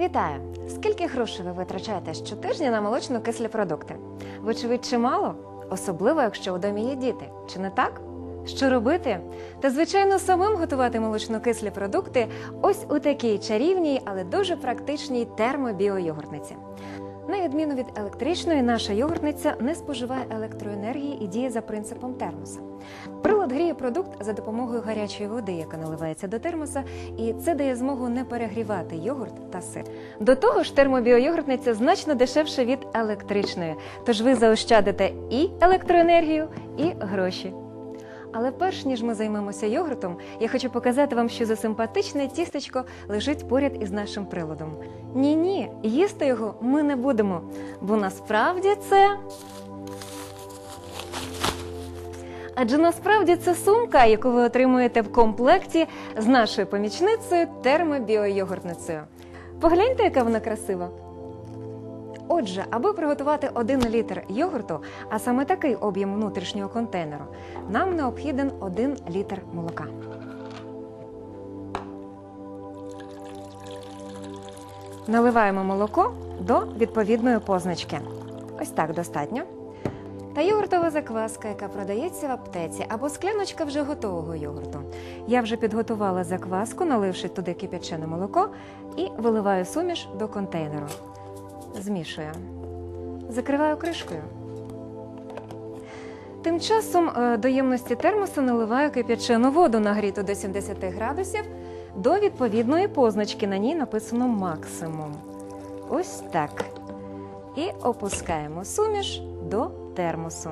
Вітаю! Скільки грошей ви витрачаєте щотижня на молочно-кислі продукти? Вочевидь, чимало, особливо якщо у домі є діти. Чи не так? Що робити? Та звичайно самим готувати молочно-кислі продукти ось у такій чарівній, але дуже практичній термобіойогуртниці. На відміну від електричної, наша йогуртниця не споживає електроенергії і діє за принципом термоса. Прилад гріє продукт за допомогою гарячої води, яка наливається до термоса, і це дає змогу не перегрівати йогурт та сир. До того ж, термобіойогуртниця значно дешевша від електричної, тож ви заощадите і електроенергію, і гроші. Але перш ніж ми займемося йогуртом, я хочу показати вам, що за симпатичне тістечко лежить поряд із нашим приладом. Ні, ні, їсти його ми не будемо, бо насправді це. Адже насправді це сумка, яку ви отримуєте в комплекті з нашою помічницею термобіойогуртницею. Погляньте, яка вона красива. Отже, аби приготувати 1 літр йогурту, а саме такий об'єм внутрішнього контейнеру, нам необхіден 1 літр молока. Наливаємо молоко до відповідної позначки. Ось так достатньо. Та йогуртова закваска, яка продається в аптеці, або скляночка вже готового йогурту. Я вже підготувала закваску, наливши туди кип'ячене молоко, і виливаю суміш до контейнеру. Змішую. Закриваю кришкою. Тим часом е, до ємності термоса наливаю кип'ячену воду, нагріту до 70 градусів, до відповідної позначки. На ній написано максимум. Ось так. І опускаємо суміш до термосу.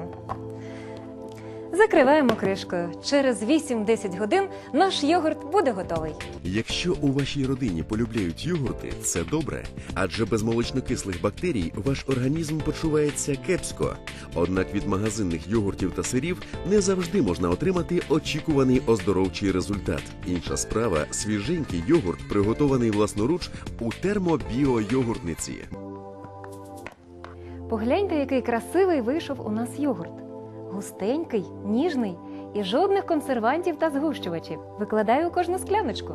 Закриваємо кришкою. Через 8-10 годин наш йогурт буде готовий. Якщо у вашій родині полюбляють йогурти, це добре, адже без молочнокислих бактерій ваш організм почувається кепсько. Однак від магазинних йогуртів та сирів не завжди можна отримати очікуваний оздоровчий результат. Інша справа свіженький йогурт, приготований власноруч у термобіойогуртниці. Погляньте, який красивий вийшов у нас йогурт. Густенький, ніжний і жодних консервантів та згущувачів. Викладаю у кожну скляночку.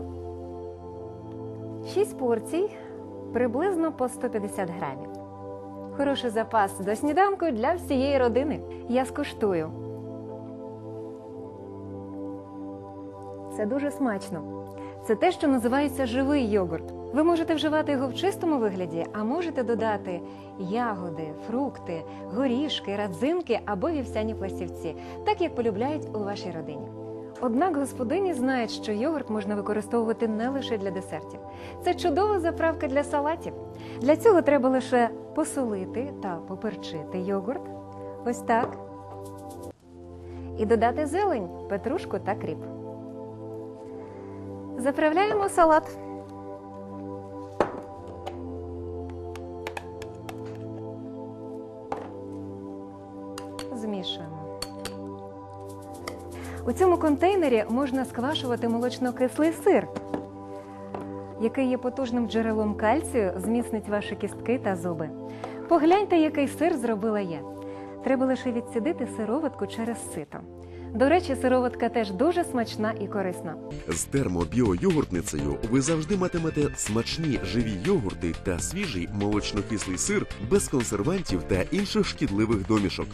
Шість порцій, приблизно по 150 грамів. Хороший запас до сніданку для всієї родини. Я скуштую. Це дуже смачно. Це те, що називається живий йогурт. Ви можете вживати його в чистому вигляді, а можете додати ягоди, фрукти, горішки, радзинки або вівсяні пластівці, так як полюбляють у вашій родині. Однак господині знають, що йогурт можна використовувати не лише для десертів. Це чудова заправка для салатів. Для цього треба лише посолити та поперчити йогурт. Ось так. І додати зелень, петрушку та кріп. Заправляємо салат. Змішуємо. У цьому контейнері можна сквашувати молочно-кислий сир, який є потужним джерелом кальцію, зміцнить ваші кістки та зуби. Погляньте, який сир зробила я. Треба лише відсідити сироватку через сито. До речі, сироватка теж дуже смачна і корисна. З термобіойогуртницею ви завжди матимете смачні живі йогурти та свіжий молочнокислий сир без консервантів та інших шкідливих домішок.